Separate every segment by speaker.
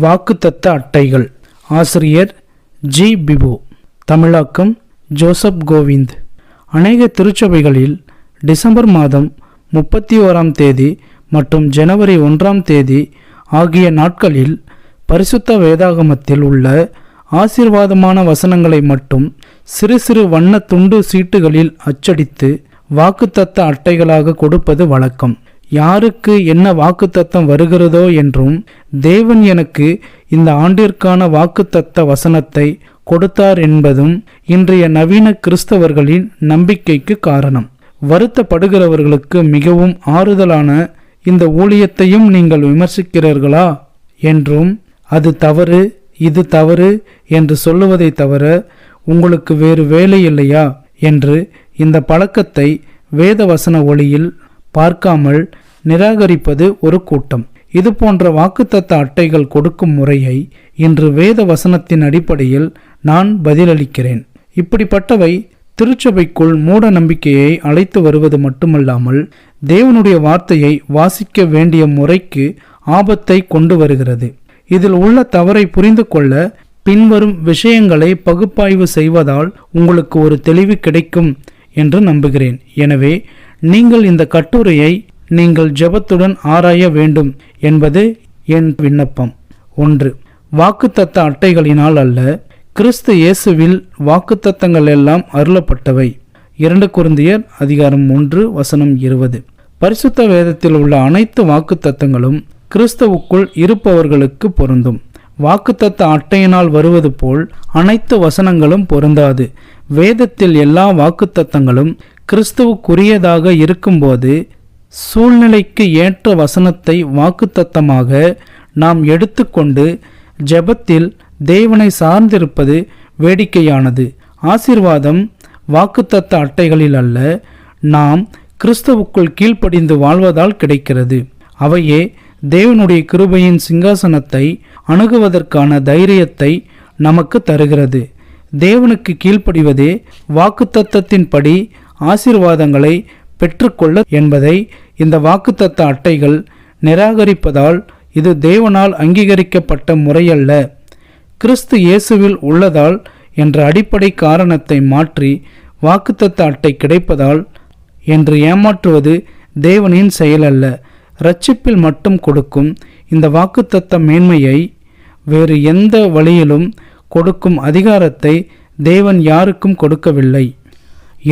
Speaker 1: வாக்குத்தத்த அட்டைகள். ஆசிரியர் ஜி. பிபு. தமிழாக்கம் ஜோசப் கோவிந்த். அநேக திருச்சபைகளில் டிசம்பர் மாதம் முப்பத்தி ஓராம் தேதி மற்றும் ஜனவரி ஒன்றாம் தேதி ஆகிய நாட்களில் பரிசுத்த வேதாகமத்தில் உள்ள ஆசீர்வாதமான வசனங்களை மட்டும் சிறு சிறு வண்ண துண்டு சீட்டுகளில் அச்சடித்து வாக்குத்தத்த அட்டைகளாக கொடுப்பது வழக்கம். யாருக்கு என்ன வாக்குத்தத்தம் வருகிறதோ என்றும் தேவன் எனக்கு இந்த ஆண்டிற்கான வாக்குத்தத்த வசனத்தை கொடுத்தார் என்பதும் இன்றைய நவீன கிறிஸ்தவர்களின் நம்பிக்கைக்கு காரணம். வருத்தப்படுகிறவர்களுக்கு மிகவும் ஆறுதலான இந்த ஊழியத்தையும் நீங்கள் விமர்சிக்கிறீர்களா என்றும் அது தவறு இது தவறு என்று சொல்லுவதை தவிர உங்களுக்கு வேறு வேலை இல்லையா என்று இந்த பழக்கத்தை வேதவசன ஒளியில் பார்க்காமல் நிராகரிப்பது ஒரு கூட்டம். இது போன்ற வாக்குத்தத்த அட்டைகள் கொடுக்கும் முறையை இன்று வேத வசனத்தின் அடிப்படையில் நான் பதிலளிக்கிறேன். இப்படிப்பட்டவை திருச்சபைக்குள் மூட நம்பிக்கையை அழைத்து வருவது மட்டுமல்லாமல் தேவனுடைய வார்த்தையை வாசிக்க வேண்டிய முறைக்கு ஆபத்தை கொண்டு வருகிறது. இதில் உள்ள தவறை புரிந்து கொள்ள பின்வரும் விஷயங்களை பகுப்பாய்வு செய்வதால் உங்களுக்கு ஒரு தெளிவு கிடைக்கும் என்று நம்புகிறேன். எனவே நீங்கள் இந்த கட்டுரையை நீங்கள் ஜெபத்துடன் ஆராய வேண்டும் என்பது என் விண்ணப்பம். ஒன்று வாக்குத்தத்த அட்டைகளினால் அல்ல கிறிஸ்து இயேசுவில் வாக்குத்தத்தங்கள் எல்லாம் அருளப்பட்டவை. இரண்டு குருந்தியர் அதிகாரம் ஒன்று வசனம் இருபது. பரிசுத்த வேதத்தில் உள்ள அனைத்து வாக்குத்தத்தங்களும் கிறிஸ்தவுக்குள் இருப்பவர்களுக்கு பொருந்தும். வாக்குத்தத்த அட்டையினால் வருவது போல் அனைத்து வசனங்களும் பொருந்தாது. வேதத்தில் எல்லா வாக்குத்தத்தங்களும் கிறிஸ்துவுக்குரியதாக இருக்கும்போது சூழ்நிலைக்கு ஏற்ற வசனத்தை வாக்குத்தத்தமாக நாம் எடுத்துக்கொண்டு ஜெபத்தில் தேவனை சார்ந்திருப்பது வேடிக்கையானது. ஆசீர்வாதம் வாக்குத்தத்த அட்டைகளில் அல்ல நாம் கிறிஸ்துவுக்குள் கீழ்ப்படிந்து வாழ்வதால் கிடைக்கிறது. அவையே தேவனுடைய கிருபையின் சிங்காசனத்தை அணுகுவதற்கான தைரியத்தை நமக்கு தருகிறது. தேவனுக்கு கீழ்ப்படிவதே வாக்குத்தத்தத்தின்படி ஆசீர்வாதங்களை பெற்றுக்கொள்ள என்பதை இந்த வாக்குத்தத்த அட்டைகள் நிராகரிப்பதால் இது தேவனால் அங்கீகரிக்கப்பட்ட முறையல்ல. கிறிஸ்து இயேசுவில் உள்ளதால் என்ற அடிப்படை காரணத்தை மாற்றி வாக்குத்தத்த அட்டை கிடைப்பதால் என்று ஏமாற்றுவது தேவனின் செயலல்ல. இரட்சிப்பில் மட்டும் கொடுக்கும் இந்த வாக்குத்தத்த மேன்மையை வேறு எந்த வழியிலும் கொடுக்கும் அதிகாரத்தை தேவன் யாருக்கும் கொடுக்கவில்லை.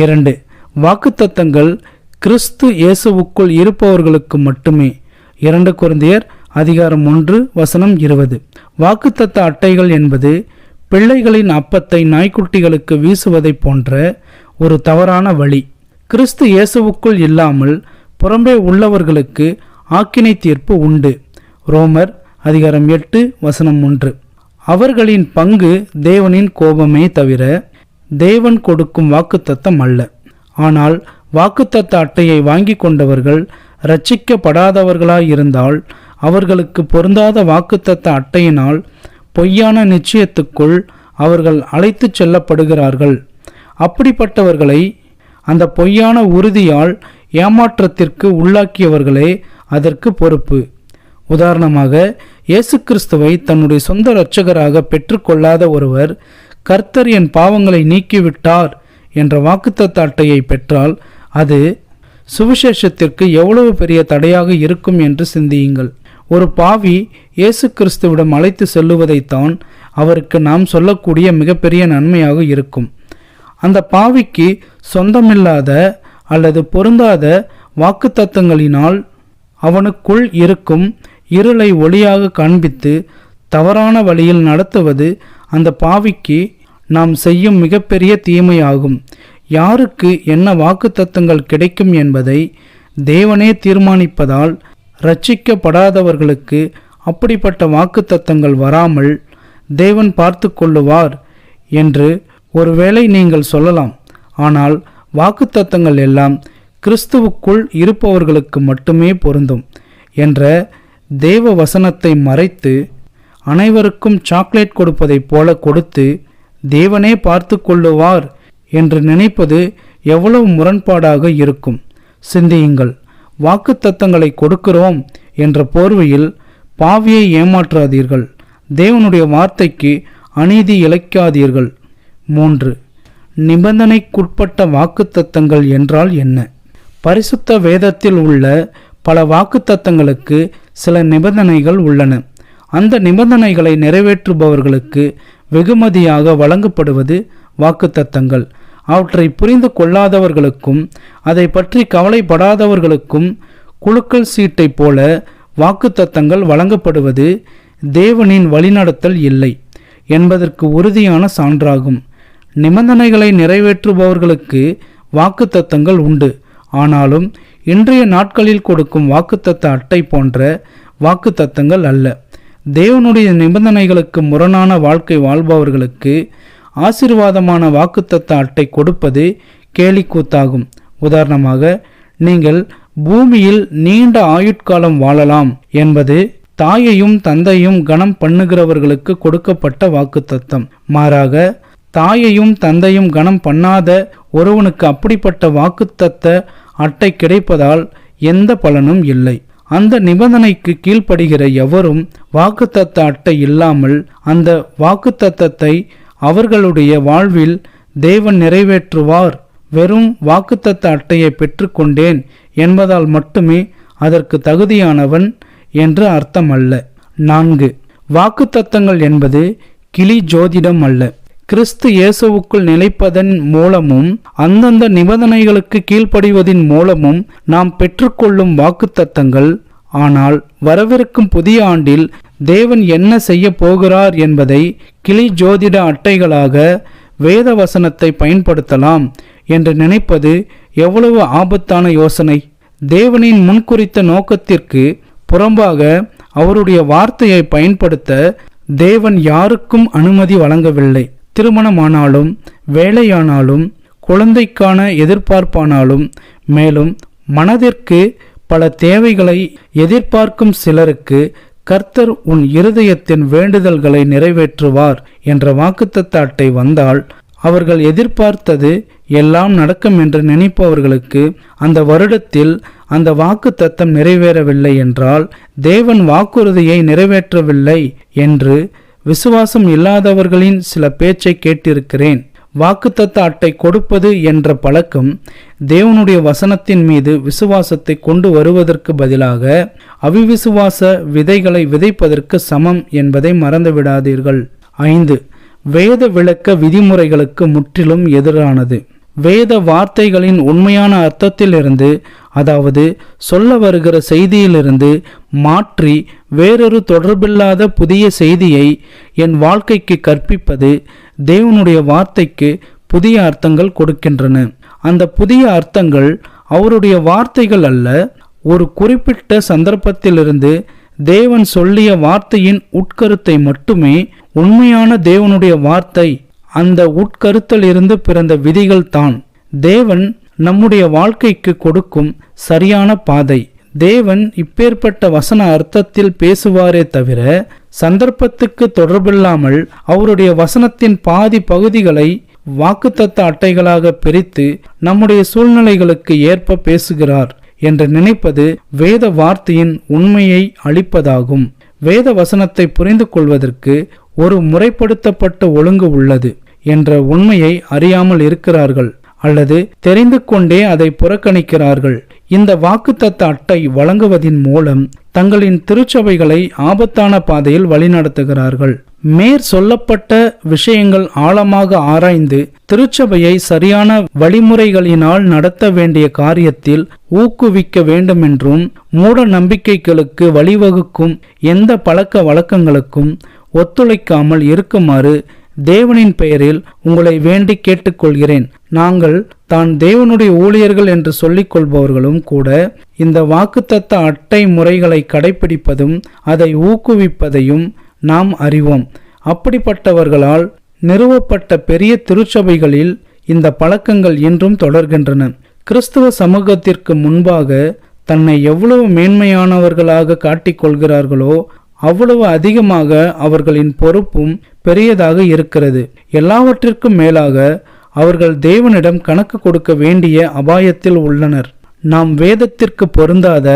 Speaker 1: இரண்டு வாக்குத்தத்தங்கள் கிறிஸ்து இயேசுவுக்குள் இருப்பவர்களுக்கு மட்டுமே. இரண்டு குழந்தையர் அதிகாரம் ஒன்று வசனம் இருபது. வாக்குத்தத்த அட்டைகள் என்பது பிள்ளைகளின் அப்பத்தை நாய்க்குட்டிகளுக்கு வீசுவதைப் போன்ற ஒரு தவறான வழி. கிறிஸ்து இயேசுவுக்குள் இல்லாமல் புறம்பே உள்ளவர்களுக்கு ஆக்கினை தீர்ப்பு உண்டு. ரோமர் அதிகாரம் எட்டு வசனம் ஒன்று. அவர்களின் பங்கு தேவனின் கோபமே தவிர தேவன் கொடுக்கும் வாக்குத்தத்தம் அல்ல. ஆனால் வாக்குத்தத்த அட்டையை வாங்கி கொண்டவர்கள் இரட்சிக்கப்படாதவர்களாயிருந்தால் அவர்களுக்கு பொருந்தாத வாக்குத்தத்த அட்டையினால் பொய்யான நிச்சயத்துக்குள் அவர்கள் அழைத்துச் செல்லப்படுகிறார்கள். அப்படிப்பட்டவர்களை அந்த பொய்யான உறுதியால் ஏமாற்றத்திற்கு உள்ளாக்கியவர்களே அதற்கு பொறுப்பு. உதாரணமாக இயேசு கிறிஸ்துவை தன்னுடைய சொந்த இரட்சகராக பெற்றுக்கொள்ளாத ஒருவர் கர்த்தர் என் பாவங்களை நீக்கிவிட்டார் என்ற வாக்குத்தத்த அட்டையை பெற்றால் அது சுவிசேஷத்திற்கு எவ்வளவு பெரிய தடையாக இருக்கும் என்று சிந்தியுங்கள். ஒரு பாவி இயேசு கிறிஸ்துவிடம் அழைத்து செல்லுவதைத்தான் அவருக்கு நாம் சொல்லக்கூடிய மிகப்பெரிய நன்மையாக இருக்கும். அந்த பாவிக்கு சொந்தமில்லாத அல்லது பொருந்தாத வாக்குத்தத்தங்களினால் அவனுக்குள் இருக்கும் இருளை ஒளியாக காண்பித்து தவறான வழியில் நடத்துவது அந்த பாவிக்கு நாம் செய்யும் மிகப்பெரிய தீமையாகும். யாருக்கு என்ன வாக்குத்தத்தங்கள் கிடைக்கும் என்பதை தேவனே தீர்மானிப்பதால் ரட்சிக்கப்படாதவர்களுக்கு அப்படிப்பட்ட வாக்குத்தத்தங்கள் வராமல் தேவன் பார்த்து கொள்ளுவார் என்று ஒருவேளை நீங்கள் சொல்லலாம். ஆனால் வாக்குத்தத்தங்கள் எல்லாம் கிறிஸ்துவுக்குள் இருப்பவர்களுக்கு மட்டுமே பொருந்தும் என்ற தேவ வசனத்தை மறைத்து அனைவருக்கும் சாக்லேட் கொடுப்பதைப் போல கொடுத்து தேவனே பார்த்து கொள்ளுவார் என்று நினைப்பது எவ்வளவு முரண்பாடாக இருக்கும். சிந்தியுங்கள். வாக்குத்தத்தங்களை கொடுக்கிறோம் என்ற போர்வையில் பாவியை ஏமாற்றாதீர்கள். தேவனுடைய வார்த்தைக்கு அநீதி இழைக்காதீர்கள். மூன்று. நிபந்தனைக்குட்பட்ட வாக்குத்தத்தங்கள் என்றால் என்ன? பரிசுத்த வேதத்தில் உள்ள பல வாக்குத்தத்தங்களுக்கு சில நிபந்தனைகள் உள்ளன. அந்த நிபந்தனைகளை நிறைவேற்றுபவர்களுக்கு வெகுமதியாக வழங்கப்படுவது வாக்குத்தத்தங்கள். அவற்றை புரிந்து கொள்ளாதவர்களுக்கும் அதை பற்றி கவலைப்படாதவர்களுக்கும் குழுக்கள் சீட்டை போல வாக்குத்தத்தங்கள் வழங்கப்படுவது தேவனின் வழிநடத்தல் இல்லை என்பதற்கு உறுதியான சான்றாகும். நிபந்தனைகளை நிறைவேற்றுபவர்களுக்கு வாக்குத்தத்தங்கள் உண்டு. ஆனாலும் இன்றைய நாட்களில் கொடுக்கும் வாக்குத்தத்த அட்டை போன்ற வாக்குத்தத்தங்கள் அல்ல. தேவனுடைய நிபந்தனைகளுக்கு முரணான வாழ்க்கை வாழ்பவர்களுக்கு ஆசீர்வாதமான வாக்குத்தத்த அட்டை கொடுப்பது கேலிக்கூத்தாகும். உதாரணமாக நீங்கள் பூமியில் நீண்ட ஆயுட்காலம் வாழலாம் என்பது தாயையும் தந்தையும் கனம் பண்ணுகிறவர்களுக்கு கொடுக்கப்பட்ட வாக்குத்தத்தம். மாறாக தாயையும் தந்தையும் கனம் பண்ணாத ஒருவனுக்கு அப்படிப்பட்ட வாக்குத்தத்த அட்டை கிடைப்பதால் எந்த பலனும் இல்லை. அந்த நிபந்தனைக்கு கீழ்ப்படுகிற எவரும் வாக்குத்தத்த அட்டை இல்லாமல் அந்த வாக்குத்தத்தத்தை அவர்களுடைய வாழ்வில் தேவன் நிறைவேற்றுவார். வெறும் வாக்குத்தத்த அட்டையை பெற்றுக்கொண்டேன் என்பதால் மட்டுமே அதற்கு தகுதியானவன் என்று அர்த்தம் அல்ல நான்கு வாக்குத்தத்தங்கள் என்பது கிளி ஜோதிடம் அல்ல. கிறிஸ்து இயேசுவுக்குள் நிலைப்பதன் மூலமும் அந்தந்த நிபந்தனைகளுக்கு கீழ்ப்படிவதின் மூலமும் நாம் பெற்றுக்கொள்ளும் வாக்குத்தத்தங்கள். ஆனால் வரவிருக்கும் புதிய ஆண்டில் தேவன் என்ன செய்ய போகிறார் என்பதை கிளி ஜோதிட அட்டைகளாக வேத வசனத்தை பயன்படுத்தலாம் என்று நினைப்பது எவ்வளவு ஆபத்தான யோசனை. தேவனின் முன்குறித்த நோக்கத்திற்கு புறம்பாக அவருடைய வார்த்தையை பயன்படுத்த தேவன் யாருக்கும் அனுமதி வழங்கவில்லை. திருமணமானாலும் வேலையானாலும் குழந்தைக்கான எதிர்பார்ப்பானாலும் மேலும் மனதிற்கு பல தேவைகளை எதிர்பார்க்கும் சிலருக்கு கர்த்தர் உன் இருதயத்தின் வேண்டுதல்களை நிறைவேற்றுவார் என்ற வாக்குத்தத்த அட்டை வந்தால் அவர்கள் எதிர்பார்த்தது எல்லாம் நடக்கும் என்று நினைப்பவர்களுக்கு அந்த வருடத்தில் அந்த வாக்கு தத்தம் நிறைவேறவில்லை என்றால் தேவன் வாக்குறுதியை நிறைவேற்றவில்லை என்று விசுவாசம் இல்லாதவர்களின் சில பேச்சை கேட்டிருக்கிறேன். வாக்குத்தத்த அட்டை கொடுப்பது என்ற பழக்கம் தேவனுடைய வசனத்தின் மீது விசுவாசத்தை கொண்டு வருவதற்கு பதிலாக அவிவிசுவாச விதைகளை விதைப்பதற்கு சமம் என்பதை மறந்துவிடாதீர்கள். ஐந்து. வேத விளக்க விதிமுறைகளுக்கு முற்றிலும் எதிரானது. வேத வார்த்தைகளின் உண்மையான அர்த்தத்திலிருந்து அதாவது சொல்ல வருகிற செய்தியிலிருந்து மாற்றி வேறொரு தொடர்பில்லாத புதிய செய்தியை என் வாழ்க்கைக்கு கற்பிப்பது தேவனுடைய வார்த்தைக்கு புதிய அர்த்தங்கள் கொடுக்கின்றன. அந்த புதிய அர்த்தங்கள் அவருடைய வார்த்தைகள் அல்ல ஒரு குறிப்பிட்ட சந்தர்ப்பத்திலிருந்து தேவன் சொல்லிய வார்த்தையின் உட்கருத்தை மட்டுமே உண்மையான தேவனுடைய வார்த்தை அந்த உட்கருத்திலிருந்து பிறந்த விதிகள் தான். தேவன் நம்முடைய வாழ்க்கைக்கு கொடுக்கும் சரியான பாதை. தேவன் இப்பேற்பட்ட வசன அர்த்தத்தில் பேசுவாரே தவிர சந்தர்ப்பத்துக்கு தொடர்பில்லாமல் அவருடைய வசனத்தின் பாதி பகுதிகளை வாக்குத்தத்த அட்டைகளாக பிரித்து நம்முடைய சூழ்நிலைகளுக்கு ஏற்ப பேசுகிறார் என்று நினைப்பது வேத வார்த்தையின் உண்மையை அளிப்பதாகும். வேத வசனத்தை புரிந்து கொள்வதற்கு ஒரு முறைப்படுத்தப்பட்ட ஒழுங்கு உள்ளது என்ற உண்மையை அறியாமல் இருக்கிறார்கள் அல்லது தெரிந்து கொண்டே அதை புறக்கணிக்கிறார்கள். இந்த வாக்குத்தத்த அட்டை வழங்குவதின் மூலம் தங்களின் திருச்சபைகளை ஆபத்தான பாதையில் வழிநடத்துகிறார்கள். மேற் சொல்லப்பட்ட விஷயங்கள் ஆழமாக ஆராய்ந்து திருச்சபையை சரியான வழிமுறைகளினால் நடத்த வேண்டிய காரியத்தில் ஊக்குவிக்க வேண்டுமென்றும் மூட நம்பிக்கைகளுக்கு வழிவகுக்கும் எந்த பழக்க வழக்கங்களுக்கும் ஒத்துழைக்காமல் இருக்குமாறு தேவனின் பெயரில் உங்களை வேண்டி கேட்டுக்கொள்கிறேன். நாங்கள் தான் தேவனுடைய ஊழியர்கள் என்று சொல்லிக் கொள்பவர்களும் கூட இந்த வாக்குத்தத்த அட்டை முறைகளை கடைபிடிப்பதும் அதை ஊக்குவிப்பதையும் நாம் அறிவோம். அப்படிப்பட்டவர்களால் நிறுவப்பட்ட பெரிய திருச்சபைகளில் இந்த பழக்கங்கள் இன்றும் தொடர்கின்றன. கிறிஸ்துவ சமூகத்திற்கு முன்பாக தன்னை எவ்வளவு மேன்மையானவர்களாக காட்டிக்கொள்கிறார்களோ அவ்வளவு அதிகமாக அவர்களின் பொறுப்பும் பெரியதாக இருக்கிறது. எல்லாவற்றிற்கும் மேலாக அவர்கள் தேவனிடம் கணக்கு கொடுக்க வேண்டிய அபாயத்தில் உள்ளனர். நாம் வேதத்திற்கு பொருந்தாத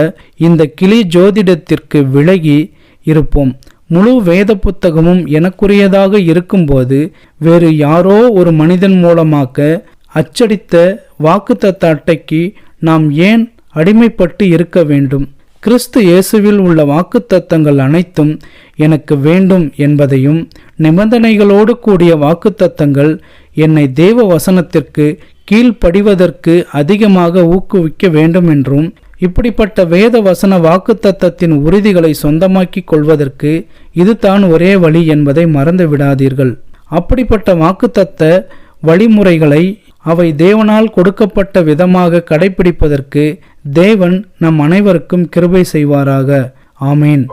Speaker 1: இந்த கிளி ஜோதிடத்திற்கு விலகி இருப்போம். முழு வேத புத்தகமும் எனக்குரியதாக இருக்கும்போது வேறு யாரோ ஒரு மனிதன் மூலமாக அச்சடித்த வாக்குத்தத்த அட்டைக்கு நாம் ஏன் அடிமைப்பட்டு இருக்க வேண்டும்? கிறிஸ்து இயேசுவில் உள்ள வாக்குத்தத்தங்கள் அனைத்தும் எனக்கு வேண்டும் என்பதையும் நிபந்தனைகளோடு கூடிய வாக்குத்தத்தங்கள் என்னை தேவ வசனத்திற்கு கீழ்ப்படிவதற்கு அதிகமாக ஊக்குவிக்க வேண்டும் என்றும் இப்படிப்பட்ட வேத வசன வாக்குத்தத்தத்தின் உறுதிகளை சொந்தமாக்கிக் கொள்வதற்கு இதுதான் ஒரே வழி என்பதை மறந்து விடாதீர்கள். அப்படிப்பட்ட வாக்குத்தத்த வழிமுறைகளை அவை தேவனால் கொடுக்கப்பட்ட விதமாக கடைபிடிப்பதற்கு தேவன் நம் அனைவருக்கும் கிருபை செய்வாராக. ஆமேன்.